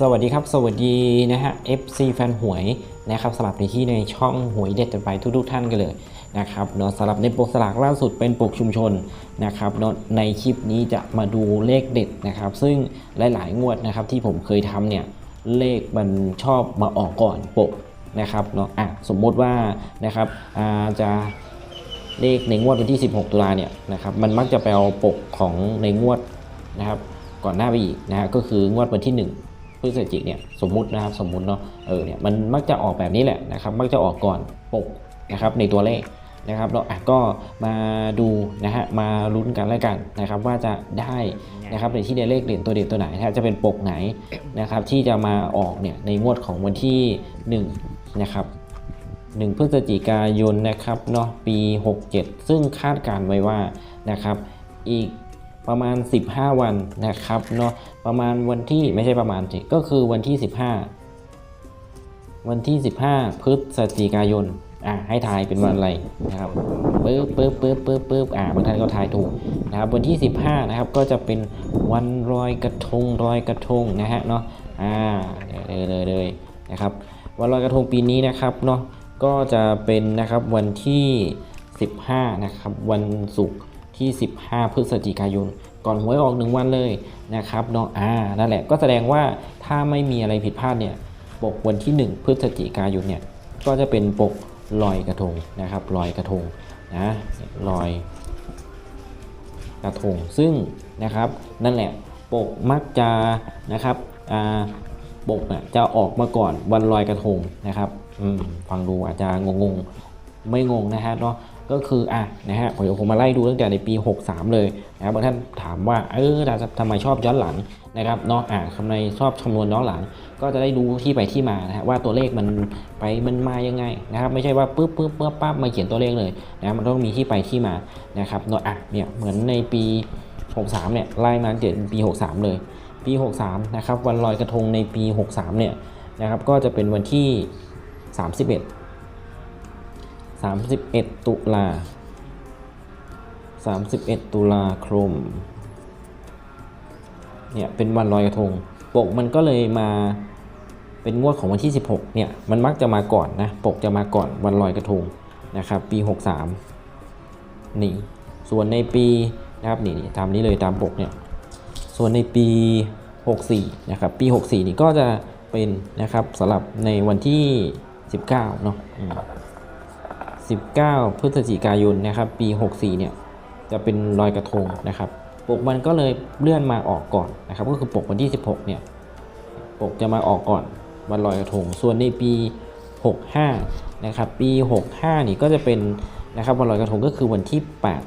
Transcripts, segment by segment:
สวัสดีครับ สวัสดีนะฮะ FC แฟนหวยนะครับสลับในที่ในช่องหวยเด็ดกันไปทุกๆท่านกันเลยนะครับเนาะสำหรับในปกสลากล่าสุดเป็นปกชุมชนนะครับเนาะในคลิปนี้จะมาดูเลขเด็ดนะครับ ซึ่งหลายๆงวดนะครับที่ผมเคยทำเนี่ยเลขมันชอบมาออกก่อนปกนะครับเนาะอะสมมติว่านะครับอาจะเลขในงวดวันที่ 16 ตุลาเนี่ยนะครับมันมักจะไปเอาปกของในงวดนะครับก่อนหน้าไปอีกนะฮะก็คืองวดวันที่ 1 พฤศจิกเนี่ยสมมุตินะครับสมมุติเนาะเออเนี่ยมันมักจะออกแบบนี้แหละนะครับมักจะออกก่อนปกนะครับในตัวเลขนะครับเราะก็มาดูนะฮะมาลุ้นกันแล้วกันนะครับว่าจะได้นะครับในที่ได้เลขเด่นตัวเด่นตัวไหนนะฮะจะเป็นปกไหนนะครับที่จะมาออกเนี่ยในงวดของวันที่1นะครับ1พฤศจิกายนนะครับเนาะปี 67 ซึ่งคาดการไว้ว่านะครับอีก ประมาณ 15 วันนะครับเนาะประมาณวันที่ไม่ใช่ประมาณสิก็คือวันที่ 15 วันที่ 15 พฤศจิกายนอะให้ทายเป็นวันอะไรนะครับปึ๊บปึ๊บปึ๊บปึ๊บปึ๊บอะบางท่านก็ทายถูกนะครับวันที่ 15 นะครับก็จะเป็นวันลอยกระทงลอยกระทงนะฮะเนาะอ่าเลยเลยเลยนะครับวันลอยกระทงปีนี้นะครับเนาะก็จะเป็นนะครับวันที่ 15 นะครับ วันศุกร์ ที่ 15 พฤศจิกายน ก่อนหวยออกหนึ่งวันเลยนะครับเนาะอ่านั่นแหละก็แสดงว่าถ้าไม่มีอะไรผิดพลาดเนี่ยปกวันที่ 1 พฤศจิกายนเนี่ยก็จะเป็นปกลอยกระทงนะครับลอยกระทงนะลอยกระทงซึ่งนะครับนั่นแหละปกมักจะนะครับอ่าปกน่ะจะออกมาก่อนวันลอยกระทงนะครับอืมฟังดูอาจจะงงๆไม่งงนะฮะเนาะ ก็คืออะนะฮะผมเดี๋ยวผมมาไล่ดูตั้งแต่ในปี 63 เลยนะครับบางท่านถามว่าเออเราจะทำไมชอบย้อนหลังนะครับเนาะอะทำไมชอบคำนวณย้อนหลัง ก็จะได้ดูที่ไปที่มานะฮะว่าตัวเลขมันไปมันมายังไงนะครับไม่ใช่ว่าปุ๊บปุ๊บปุ๊บปั๊บมาเขียนตัวเลขเลยนะมันต้องมีที่ไปที่มานะครับเนาะอะเนี่ยเหมือนในปี 63 เนี่ยไล่มาตั้งแต่ปี 63 เลยปี 63 นะครับวันลอยกระทงในปี 63 เนี่ยนะครับก็จะเป็นวันที่ 31 31 ตุลา 31 ตุลาคม เนี่ย เป็นวันลอยกระทง ปกมันก็เลยมาเป็นงวดของวันที่ 16 เนี่ย มันมักจะมาก่อนนะ ปกจะมาก่อนวันลอยกระทงนะครับ ปี 63 นี่ ส่วนในปีนะครับ นี่ตามนี้เลยตามปกเนี่ย ส่วนในปี 64 นะครับ ปี 64 นี่ก็จะเป็นนะครับสำหรับในวันที่ 19 เนาะ 19 พฤศจิกายนนะครับ ปี 64 เนี่ย จะเป็นลอยกระทงนะครับ ปกมันก็เลยเลื่อนมาออกก่อนนะครับ ก็คือปกวันที่ 16 เนี่ย ปกจะมาออกก่อนวันลอยกระทง ส่วนในปี 65 นะครับ ปี 65 นี่ก็จะเป็นนะครับวันลอยกระทงก็คือวันที่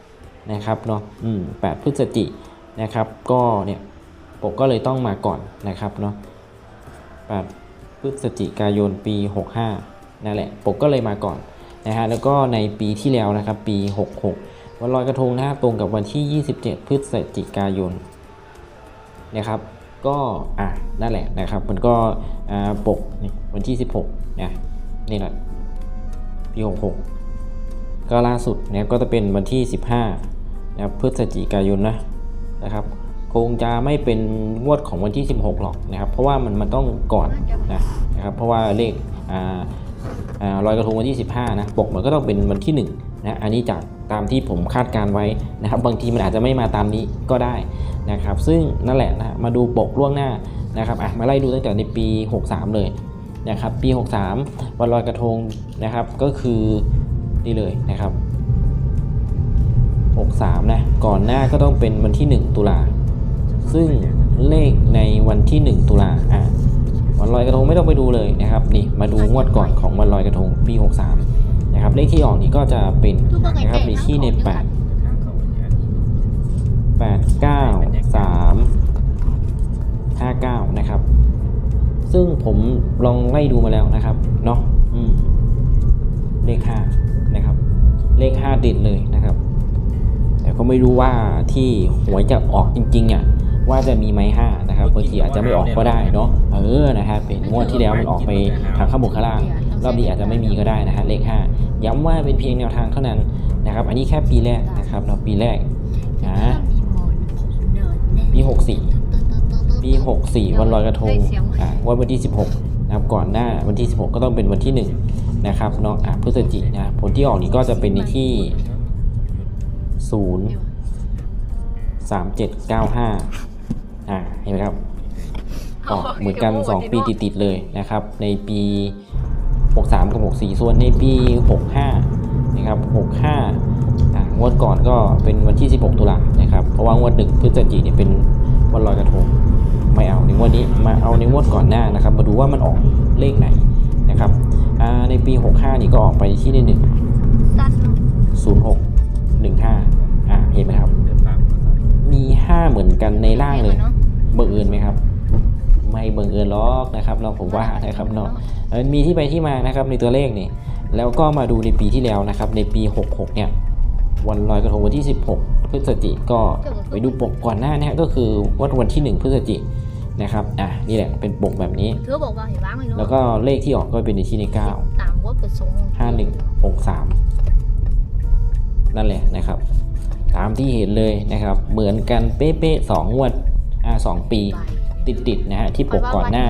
8 นะครับเนาะ อืม 8 พฤศจินะครับ ก็เนี่ย ปกก็เลยต้องมาก่อนนะครับเนาะ 8 พฤศจิกายนปี 65 นั่นแหละ ปกก็เลยมาก่อน นะฮะแล้วก็ในปีที่แล้วนะครับปี 66 วันลอยกระทงนะฮะตรงกับวันที่ 27 พฤศจิกายนนะครับก็อะนั่นแหละนะครับมันก็อ่าปกนี่วันที่ 16นะนี่แหละปี 66 ก็ล่าสุดเนี่ยก็จะเป็นวันที่ 15นะพฤศจิกายนนะนะครับคงจะไม่เป็นงวดของวันที่ 16 หรอกนะครับ เพราะว่ามันมันต้องก่อนนะนะครับเพราะว่าเลขอ่า ลอยกระทงวันที่ 15 นะ ปกมันก็ต้องเป็นวันที่1นะอันนี้จากตามที่ผมคาดการไว้นะครับ บางทีมันอาจจะไม่มาตามนี้ก็ได้นะครับ ซึ่งนั่นแหละนะมาดูปกล่วงหน้านะครับอะมาไล่ดูตั้งแต่ในปี 63 เลยนะครับ ปี 63 วันลอยกระทงนะครับ ก็คือนี่เลยนะครับ 63 นะ ก่อนหน้าก็ต้องเป็นวันที่ 1 ตุลาซึ่งเลขในวันที่ 1 ตุลาอะ วันลอยกระทงไม่ต้องไปดูเลยนะครับนี่มาดูงวดก่อนของวันลอยกระทงปี63นะครับเลขที่ออกนี่ก็จะเป็นนะครับมีที่ใน8 8 9 3 5 9นะครับซึ่งผมลองไล่ดูมาแล้วนะครับเนาะเลข5นะครับเลข5เด่นเลยนะครับแต่ก็ไม่รู้ว่าที่หวยจะออกจริงๆอะ ว่าจะมีไหมห้านะครับบางทีอาจจะไม่ออกก็ได้เนาะเออนะครับเป็นงวดที่แล้วมันออกไปทางข้างบนข้างล่างรอบนี้อาจจะไม่มีก็ได้นะฮะเลขห้าย้ำว่าเป็นเพียงแนวทางเท่านั้นนะครับอันนี้แค่ปีแรกนะครับเราปีแรกนะปี 64 ปี 64 วันลอยกระทงอ่างวดวันที่ 16นะครับก่อนหน้าวันที่ 16 ก็ต้องเป็นวันที่ 1 นะครับเนาะอะพฤศจิกนะผลที่ออกนี้ก็จะเป็นในที่ 0 3795 อ่าเห็นไหมครับออกเหมือนกัน 2 ปีติดๆเลยนะครับ ในปี 63 กับ 64 ส่วนในปี 65 นะครับ 65อ่างวดก่อนก็เป็นวันที่ 16 ตุลานะครับ เพราะว่างวดหนึ่งพฤศจิกเนี่ยเป็นวันลอยกระทงไม่เอาในงวดนี้มาเอาในงวดก่อนหน้านะครับ มาดูว่ามันออกเลขไหนนะครับอ่าในปี 65 นี่ก็ออกไปที่ใน1สั้น06 15 อ่าเห็นไหมครับ มี 5 เหมือนกันในล่างเลยเนาะ บังเอิญไหมครับ ไม่บังเอิญหรอกนะครับเราผมว่านะครับเนาะมันมีที่ไปที่มานะครับในตัวเลขนี่แล้วก็มาดูในปีที่แล้วนะครับ ในปี 66 เนี่ย วันลอยกระทงวันที่ 16 พฤศจิกก็ไปดูปกก่อนหน้านี้ก็คือวันวันที่ 1 พฤศจิกนะครับอะนี่แหละเป็นปกแบบนี้เธอบอกว่าเห็นบ้างเลยเนาะแล้วก็เลขที่ออกก็เป็นในที่ใน9ตามว่าประสงค์ห้าหนึ่งหกสามนั่นแหละนะครับ ตามที่เห็นเลยนะครับ เหมือนกันเป๊ะๆสองงวดาสองปีติดๆนะฮะที่ปกก่อนหน้า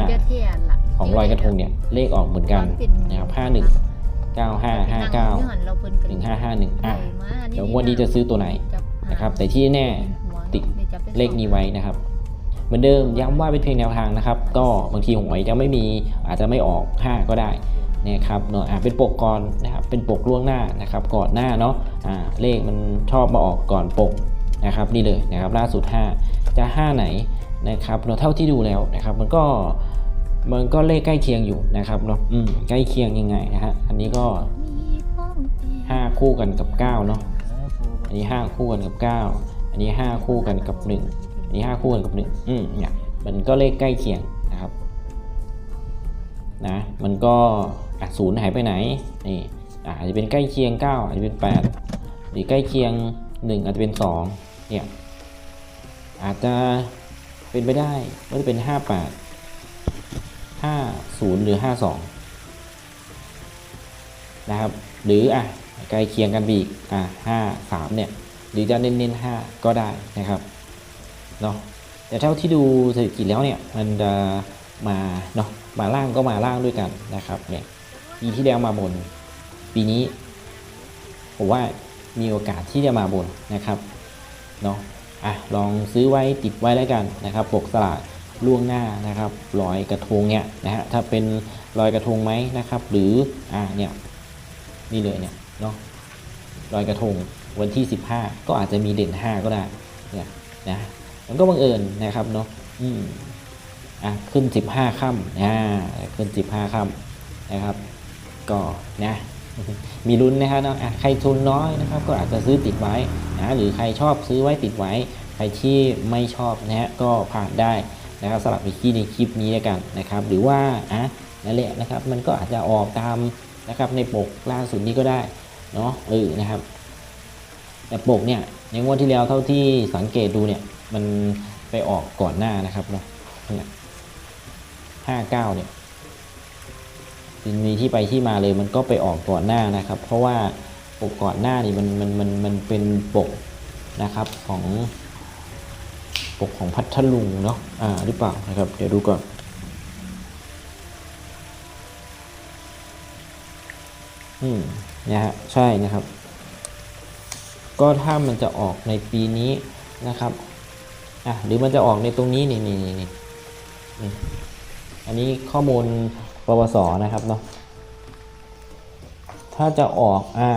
ของลอยกระทงเนี่ยเลขออกเหมือนกันนะครับห้าหนึ่งเก้าห้าห้าเก้าหนึ่งห้าห้าหนึ่งอะเดี๋ยววดนี้จะซื้อตัวไหนนะครับ แต่ที่แน่ติดเลขนี้ไว้นะครับเหมือนเดิมย้ำว่าเป็นเพียงแนวทางนะครับ ก็บางทีหวยยังไม่มีอาจจะไม่ออก 5 ก็ได้นะครับเนาะอ่าเป็นปกก่อนนะครับเป็นปกล่วงหน้านะครับก่อนหน้าเนาะอ่าเลขมันชอบมาออกก่อนปกนะครับนี่เลยนะครับล่าสุด 5 จะ 5 ไหน นะครับเนาะเท่าที่ดูแล้วนะครับมันก็มันก็เลขใกล้เคียงอยู่นะครับเนาะอืมใกล้เคียงยังไงนะฮะอันนี้ก็ 5 คู่กันกับ9เนาะอันนี้ 5 คู่กันกับ 9 อันนี้ 5 คู่กันกับ 1 อันนี้ 5 คู่กันกับ1อืมเนี่ยมันก็เลขใกล้เคียงนะครับนะมันก็อะศูนย์หายไปไหนนี่อะอาจจะเป็นใกล้เคียง 9 อาจจะเป็น 8 หรือใกล้เคียง 1 อาจจะเป็น 2 เนี่ยอาจจะ เป็นไปได้ว่าจะเป็น58 50หรือ52นะครับ หรืออะใกล้เคียงกันอีกอะห้าสามเนี่ย หรือจะเน้นๆห้าก็ได้นะครับเนาะแต่เท่าที่ดูสถิติแล้วเนี่ยมันจะมาเนาะมาล่างก็มาล่างด้วยกันนะครับเนี่ยปีที่แล้วมาบน ปีนี้ผมว่ามีโอกาสที่จะมาบนนะครับเนาะ อะลองซื้อไว้ติดไว้แล้วกันนะครับปกสลากล่วงหน้านะครับลอยกระทงเนี่ยนะฮะถ้าเป็นลอยกระทงไหมนะครับ หรืออะเนี่ยนี่เลยเนี่ยเนาะลอยกระทงวันที่ 15 ก็อาจจะมีเด่น 5 ก็ได้เนี่ยนะมันก็บังเอิญนะครับเนาะอืมอะขึ้น 15ค่ำอ่าขึ้น 15ค่ำนะครับ ก็นะ มีลุ้นนะครับเนาะใครทุนน้อยนะครับ ก็อาจจะซื้อติดไว้นะหรือใครชอบซื้อไว้ติดไว้ ใครที่ไม่ชอบนะฮะก็ผ่านได้นะครับสลับไปที่ในคลิปนี้แล้วกันนะครับ หรือว่าอะนั่นแหละนะครับ มันก็อาจจะออกตามนะครับในปกล่าสุดนี้ก็ได้เนาะเออนะครับ แต่ปกเนี่ยในงวดที่แล้วเท่าที่สังเกตดูเนี่ยมันไปออกก่อนหน้านะครับเนาะห้าเก้าเนี่ย มันมีที่ไปที่มาเลยมันก็ไปออกก่อนหน้านะครับ เพราะว่าปกก่อนหน้านี่มันมันมันมันเป็นปกนะครับของปกของพัทลุงเนาะอ่าหรือเปล่านะครับ เดี๋ยวดูก่อนอืมนะฮะใช่นะครับ ก็ถ้ามันจะออกในปีนี้นะครับอะหรือมันจะออกในตรงนี้นี่นี่นี่นี่นี่อันนี้ข้อมูล ปวสนะครับเนาะถ้าจะออกอ่า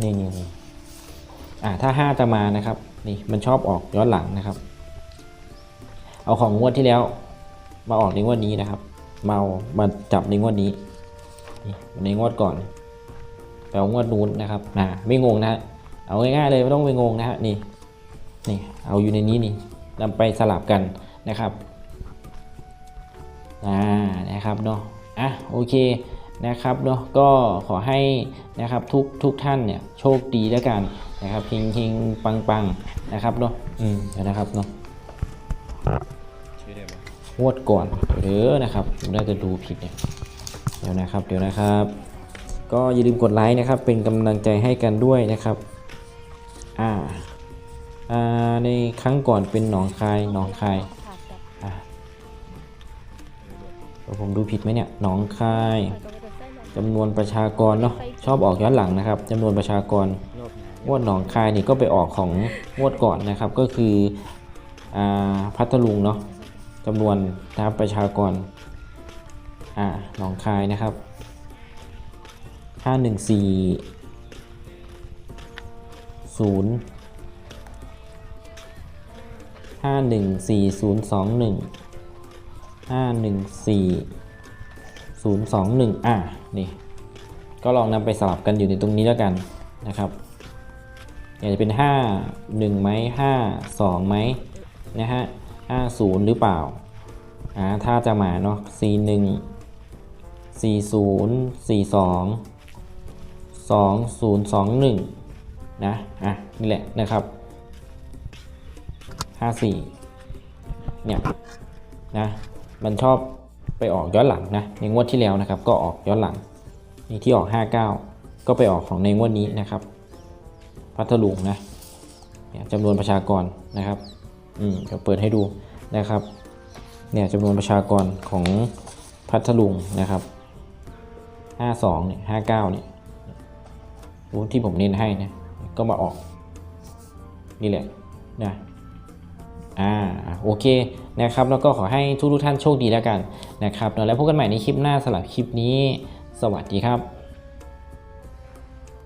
นี่นี่นี่อ่าถ้าห้าจะมานะครับ นี่มันชอบออกย้อนหลังนะครับ เอาของงวดที่แล้ว มาออกในงวดนี้นะครับ มาเอามาจับในงวดนี้นี่ในงวดก่อนแปลว่างวดนู้นนะครับนะไม่งงนะฮะเอาง่ายๆเลยไม่ต้องไปงงนะฮะนี่นี่เอาอยู่ในนี้นี่นำไปสลับกันนะครับอ่านะครับเนาะ อะโอเคนะครับเนาะก็ขอให้นะครับทุกทุกท่านเนี่ยโชคดีแล้วกันนะครับเฮงเฮงปังปังนะครับเนาะอืมนะครับเนาะงวดก่อนเด้อนะครับผมน่าจะดูผิดเนี่ยเดี๋ยวนะครับเดี๋ยวนะครับ ก็อย่าลืมกดไลค์นะครับ เป็นกำลังใจให้กันด้วยนะครับอ่าอ่าในครั้งก่อนเป็นหนองคายหนองคาย ผมดูผิดไหมเนี่ยหนองคายจำนวนประชากรเนาะชอบออกย้อนหลังนะครับจำนวนประชากรงวดหนองคายนี่ก็ไปออกของงวดก่อนนะครับ ก็คืออ่าพัทลุงเนาะจำนวนนะครับประชากรอ่าหนองคายนะครับ514ศูนย์ห้าหนึ่งสี่ศูนย์สอง ห้าหนึ่งสี่ศูนย์สองหนึ่งอะนี่ก็ลองนำไปสลับกันอยู่ในตรงนี้แล้วกันนะครับอยากจะเป็นห้าหนึ่งไหมห้าสองไหมนะฮะห้าศูนย์หรือเปล่าอ่าถ้าจะมาเนาะสี่หนึ่งสี่ศูนย์สี่สองสองศูนย์สองหนึ่งนะอะนี่แหละนะครับ 54เนี่ยนะ มันชอบไปออกย้อนหลังนะในงวดที่แล้วนะครับ ก็ออกย้อนหลังนี่ที่ออก 59 ก็ไปออกของในงวดนี้นะครับ พัทลุงนะเนี่ยจำนวนประชากรนะครับอืมเดี๋ยวเปิดให้ดูนะครับเนี่ยจำนวนประชากรของพัทลุงนะครับ 52เนี่ย59เนี่ยรู้ที่ผมเน้นให้นะก็มาออกนี่แหละนะ อ่าโอเคนะครับแล้วก็ขอให้ทุกทุกท่านโชคดีแล้วกันนะครับแล้วพบกันใหม่ในคลิปหน้าสำหรับคลิปนี้ สวัสดีครับ